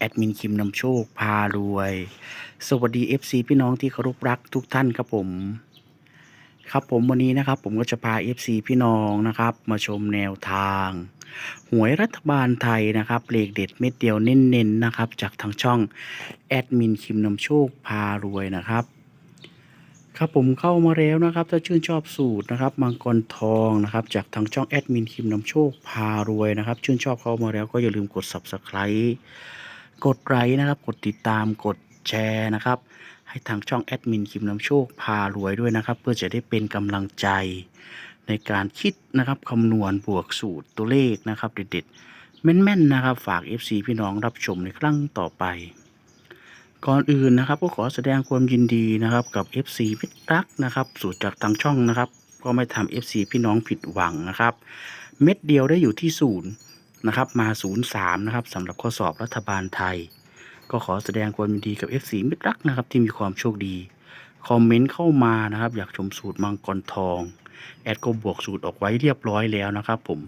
แอดมินคิมนำโชคพารวย สวัสดี FC พี่น้องที่เคารพรักทุกท่านครับผม ครับผมวันนี้นะครับ ผมก็จะพา FC พี่น้องนะครับ มาชมแนวทาง หวยรัฐบาลไทยนะครับเลขเด็ดเม็ดเดียวเน้นๆนะครับ จากทางช่องแอดมินคิมนำโชคพารวยนะครับครับผมเข้ามาแล้วนะครับ ถ้าชื่นชอบสูตรนะครับมังกรทองนะครับ จากทางช่องแอดมินคิมนำโชคพารวยนะครับ ชื่นชอบเข้ามาแล้วก็อย่าลืมกด subscribe กดไลค์นะครับ กดติดตามกดแชร์นะครับ ให้ทางช่องแอดมินคิมนำโชคพารวยด้วยนะครับ เพื่อจะได้เป็นกำลังใจ ในการคิดนะครับคำนวณบวกสูตรตัวเลขนะครับเด็ดๆแม่นๆนะครับ ฝาก FC พี่น้องรับชมในครั้งต่อไป ก่อนอื่นนะครับ ก็ขอแสดงความยินดีนะครับ กับ FC พิตรักนะครับ สูตรจากทางช่องนะครับ ก็ไม่ทำ FC พี่น้องผิดหวังนะครับ เม็ดเดียวได้อยู่ที่ศูนย์ นะครับมา0ูนย์สามนะครับสำหรับข้อสอบรัฐบาลไทย ก็ขอแสดงความยินดีกับ FC มิตรรักนะครับที่มีความโชคดี คอมเมนต์เข้ามานะครับ อยากชมสูตรมังกรทอง แอดก็บวกสูตรออกไว้เรียบร้อยแล้วนะครับ ผม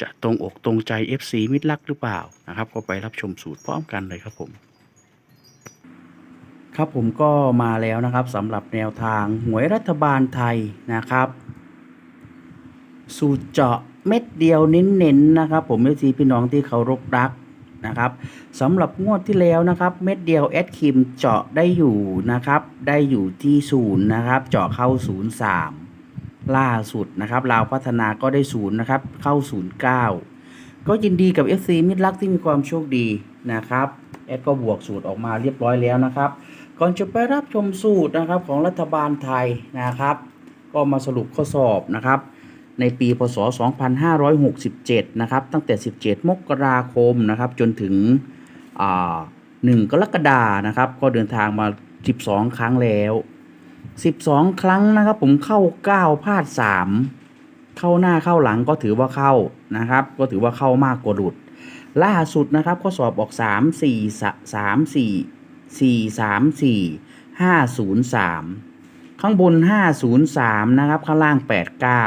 จะตรงอกตรงใจ FC มิตรรักหรือเปล่านะครับ ก็ไปรับชมสูตรพร้อมกันเลยครับผม ครับผมก็มาแล้วนะครับสำหรับแนวทางหวยรัฐบาลไทยนะครับ สูตรเจาะเม็ดเดียวเน้นๆนะครับ ผมเอซีพี่น้องที่เคารพรักนะครับสำหรับงวดที่แล้วนะครับ เม็ดเดียวแอดคิมเจาะได้อยู่นะครับ ได้อยู่ที่ศูนย์นะครับ เจาะเข้าศูนย์สามล่าสุดนะครับลาวพัฒนาก็ได้ศูนย์นะครับ เข้าศูนย์เก้าก็ยินดีกับ FC มิตรรักที่มีความโชคดีนะครับแอดก็บวกสูตรออกมาเรียบร้อยแล้วนะครับ ก่อนจะไปรับชมสูตรนะครับของรัฐบาลไทยนะครับ ก็มาสรุปข้อสอบนะครับ ในปีพศ 2567 นะครับ ตั้งแต่ 17 มกราคมนะครับจนถึงอ่า1กรกฎานะครับ ก็เดินทางมา 12 ครั้งแล้ว 12 ครั้งนะครับ ผมเข้า 9 พลาด 3 เข้าหน้าเข้าหลังก็ถือว่าเข้านะครับ ก็ถือว่าเข้ามากกว่าหลุด ล่าสุดนะครับข้อสอบออก 3 4 3 4สี่สามสี่ห้าศูนย์สามข้างบนห้าศูนย์สามนะครับ ข้างล่างแปดเก้า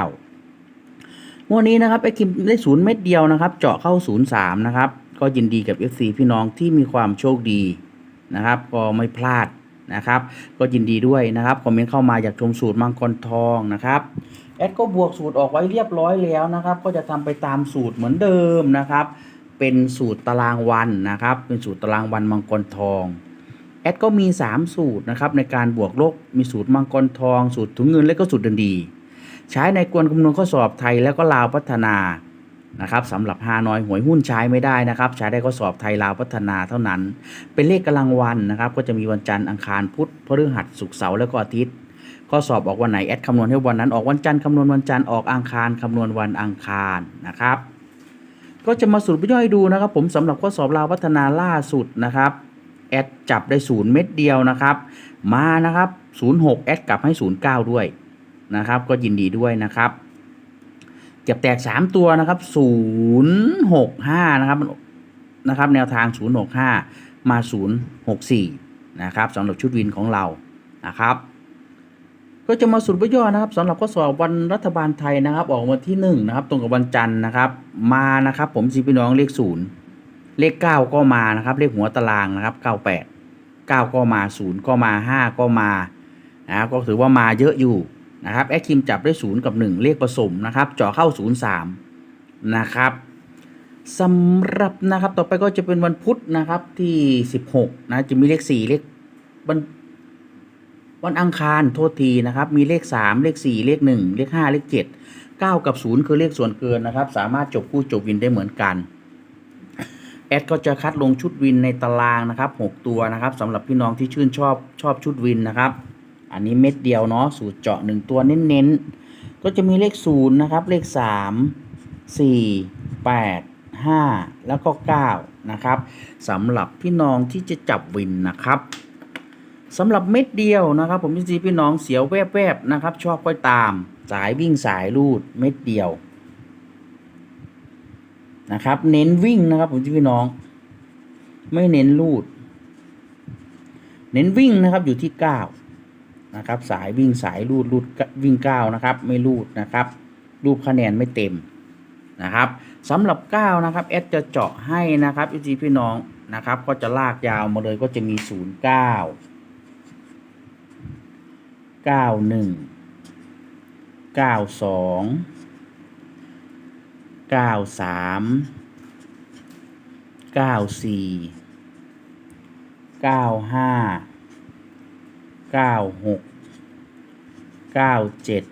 งวดนี้นะครับไอ้คิมได้ศูนย์เม็ดเดียวนะครับ เจาะเข้าศูนย์สามนะครับ ก็ยินดีกับ FC พี่น้องที่มีความโชคดีนะครับ ก็ไม่พลาดนะครับ ก็ยินดีด้วยนะครับคอมเมนต์เข้ามาอยากชมสูตรมังกรทองนะครับแอดก็บวกสูตรออกไว้เรียบร้อยแล้วนะครับ ก็จะทำไปตามสูตรเหมือนเดิมนะครับ เป็นสูตรตารางวันนะครับ เป็นสูตรตารางวันมังกรทองแอดก็มี 3 สูตรนะครับในการบวกลบมีสูตรมังกรทอง สูตรถุงเงินและก็สูตรเดินดี ใช้ในกวนคำนวณข้อสอบไทยแล้วก็ลาวพัฒนานะครับสำหรับฮานอยหวยหุ้นใช้ไม่ได้นะครับ ใช้ได้ข้อสอบไทยลาวพัฒนาเท่านั้น เป็นเลขกำลังวันนะครับ ก็จะมีวันจันทร์อังคารพุธพฤหัสศุกร์เสาร์แล้วก็อาทิตย์ข้อสอบออกวันไหนแอดคำนวณให้วันนั้นออกวันจันทร์คำนวณวันจันทร์ออกอังคารคำนวณวันอังคารนะครับ ก็จะมาสรุปย่อยดูนะครับ ผมสำหรับข้อสอบลาวพัฒนาล่าสุดนะครับแอดจับได้ศูนย์เม็ดเดียวนะครับ มานะครับ06แอดกลับให้09ด้วย นะครับ ก็ยินดีด้วยนะครับเก็บแตก 3 ตัวนะครับ 065 นะครับนะครับ แนวทาง 065 มา 064 นะครับสำหรับชุดวินของเรานะครับ ก็จะมาสรุปย่อนะครับสำหรับข้อสอบวันรัฐบาลไทยนะครับ ออกวันที่1นะครับ ตรงกับวันจันทร์นะครับ มานะครับ ผมสิพี่น้องเลขศูนย์เลข 9 ก็มานะครับ เลขหัวตารางนะครับ 98 9 ก็มา 0 ก็มา 5 ก็มานะครับก็ถือว่ามาเยอะอยู่ นะครับแอคคิมจับได้0กับ1เลขผสมนะครับเจาะเข้า0 3นะครับสำหรับนะครับต่อไปก็จะเป็นวันพุธนะครับที่16นะจะมีเลข4เลขวันวันอังคารโทษทีนะครับ มีเลข 3 เลข 4 เลข 1 เลข 5 เลข 7 9 กับ 0 คือเลขส่วนเกินนะครับ สามารถจบคู่จบวินได้เหมือนกัน แอดก็จะคัดลงชุดวินในตารางนะครับ 6 ตัวนะครับสำหรับพี่น้องที่ชื่นชอบชอบชุดวินนะครับ อันนี้เม็ดเดียวเนาะสูตรเจาะ1ตัวเน้นๆ ก็จะมีเลข0นะครับ เลข3 4 8 5แล้วก็9นะครับสำหรับพี่น้องที่จะจับวินนะครับสำหรับเม็ดเดียวนะครับ ผมพี่พี่น้องเสียวแวบๆนะครับ ชอบก็ตามสายวิ่งสายรูดเม็ดเดียวนะครับ เน้นวิ่งนะครับ ผมพี่น้อง ไม่เน้นรูด เน้นวิ่งนะครับอยู่ที่เก้า นะครับ สายวิ่งสายรูดรูดวิ่งเก้านะครับ ไม่รูดนะครับ รูปคะแนนไม่เต็มนะครับสำหรับเก้านะครับแอดจะเจาะให้นะครับพี่พี่น้องนะครับ ก็จะลากยาวมาเลยก็จะมีศูนย์เก้าเก้าหนึ่งเก้าสองเก้าสามเก้าสี่เก้าห้า เก้าหกเก้าเจ็ด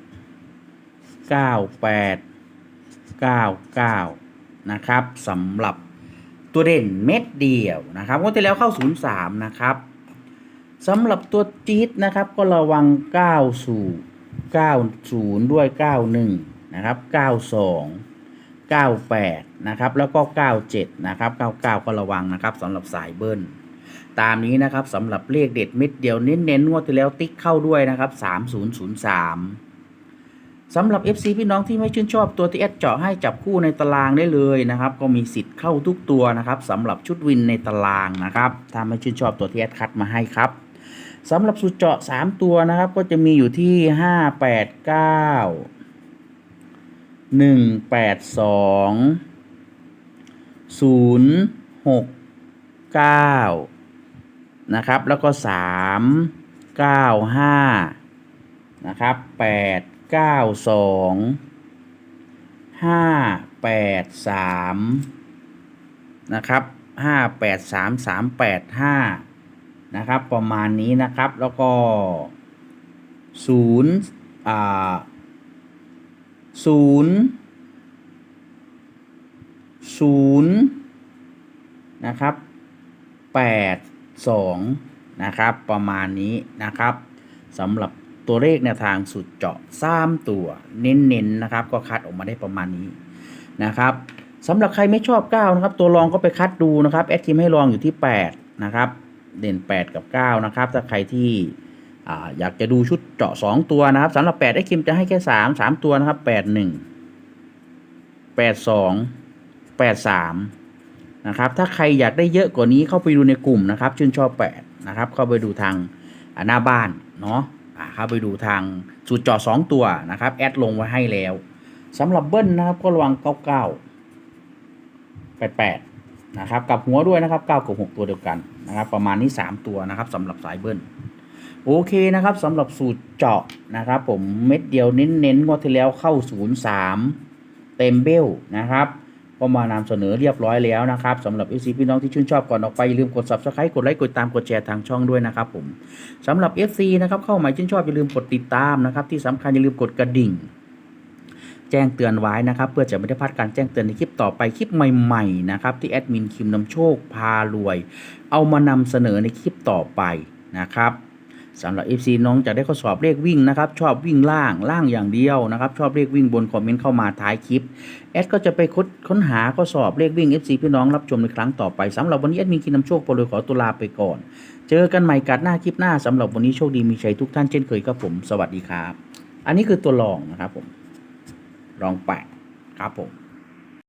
เก้าแปดเก้าเก้านะครับสำหรับตัวเด่นเม็ดเดียวนะครับงวดที่แล้วเข้าศูนย์สามนะครับสำหรับตัวจี๊ดนะครับก็ระวัง9สู่90ด้วย91นะครับ92 98 นะครับ แล้วก็ 97 นะครับ 99 ก็ระวังนะครับสำหรับสายเบิ้ล ตามนี้นะครับสำหรับเลขเด็ดเม็ดเดียวเน้นๆงวดที่แล้วติ๊กเข้าด้วยนะครับ3003สำหรับ FC พี่น้องที่ไม่ชื่นชอบตัวที่แอดเจาะให้จับคู่ในตารางได้เลยนะครับ ก็มีสิทธิ์เข้าทุกตัวนะครับสำหรับชุดวินในตารางนะครับถ้าไม่ชื่นชอบตัวที่แอดคัดมาให้ครับสำหรับสูตรเจาะ 3 ตัวนะครับ ก็จะมีอยู่ที่ 5 8 9 1 8 2 0 6 9 นะครับ แล้วก็3 9 5นะครับ8 9 2 5 8 3นะครับ5 8 3 3 8 5นะครับ ประมาณนี้นะครับแล้วก็ศูนย์อ่าศูนย์ศูนย์นะครับแปด สองนะครับ ประมาณนี้นะครับสำหรับตัวเลขแนวทางสุดเจาะสามตัวเน้นๆนะครับ ก็คัดออกมาได้ประมาณนี้นะครับสำหรับใครไม่ชอบ9นะครับ ตัวรองก็ไปคัดดูนะครับแอดทีมให้ลองอยู่ที่8นะครับเด่น 8 กับ 9 นะครับ ถ้าใครที่อ่าอยากจะดูชุดเจาะ 2 ตัวนะครับสำหรับ8ไอ้คิมจะให้แค่ 3 3 ตัวนะครับ 8 1 8 2 8 3 นะครับถ้าใครอยากได้เยอะกว่านี้เข้าไปดูในกลุ่มนะครับ ชื่นชอบ8นะครับ เข้าไปดูทางหน้าบ้านเนาะอ่าเข้าไปดูทางสูตรเจาะ2ตัวนะครับ แอดลงไว้ให้แล้วสำหรับเบิ้ลนะครับก็ระวัง99 88นะครับกับหัวด้วยนะครับ9กับ6ตัวเดียวกันนะครับ ประมาณนี้3ตัวนะครับสำหรับสายเบิ้ลโอเคนะครับสำหรับสูตรเจาะนะครับผมเม็ดเดียวเน้นๆงวดที่แล้วเข้า 03 เต็มเบลนะครับ ก็มานำเสนอเรียบร้อยแล้วนะครับสำหรับ FC พี่น้องที่ชื่นชอบก่อนออกไปอย่าลืมกด Subscribe กดไลค์กดตามกดแชร์ทางช่องด้วยนะครับผมสำหรับ FC นะครับเข้ามาชื่นชอบอย่าลืมกดติดตามนะครับที่สำคัญอย่าลืมกดกระดิ่ง แจ้งเตือนไว้นะครับ เพื่อจะไม่ได้พลาดการแจ้งเตือนในคลิปต่อไปคลิปใหม่ๆนะครับที่แอดมินคิมนำโชคพารวย เอามานำเสนอในคลิปต่อไปนะครับ สำหรับ FC น้องจะได้ข้อสอบเลขวิ่งนะครับ ชอบวิ่งล่างล่างอย่างเดียวนะครับ ชอบเลขวิ่งบนคอมเมนต์เข้ามาท้ายคลิปแอดก็จะไปค้นค้นหาข้อสอบเลขวิ่ง FC พี่น้องรับชมในครั้งต่อไปสำหรับวันนี้แอดมินคิมนำโชคพารวยขอตุลาไปก่อน เจอกันใหม่กัดหน้าคลิปหน้าสำหรับวันนี้โชคดีมีชัยทุกท่านเช่นเคยครับผม สวัสดีครับ อันนี้คือตัวรองนะครับผมรองแปดครับผม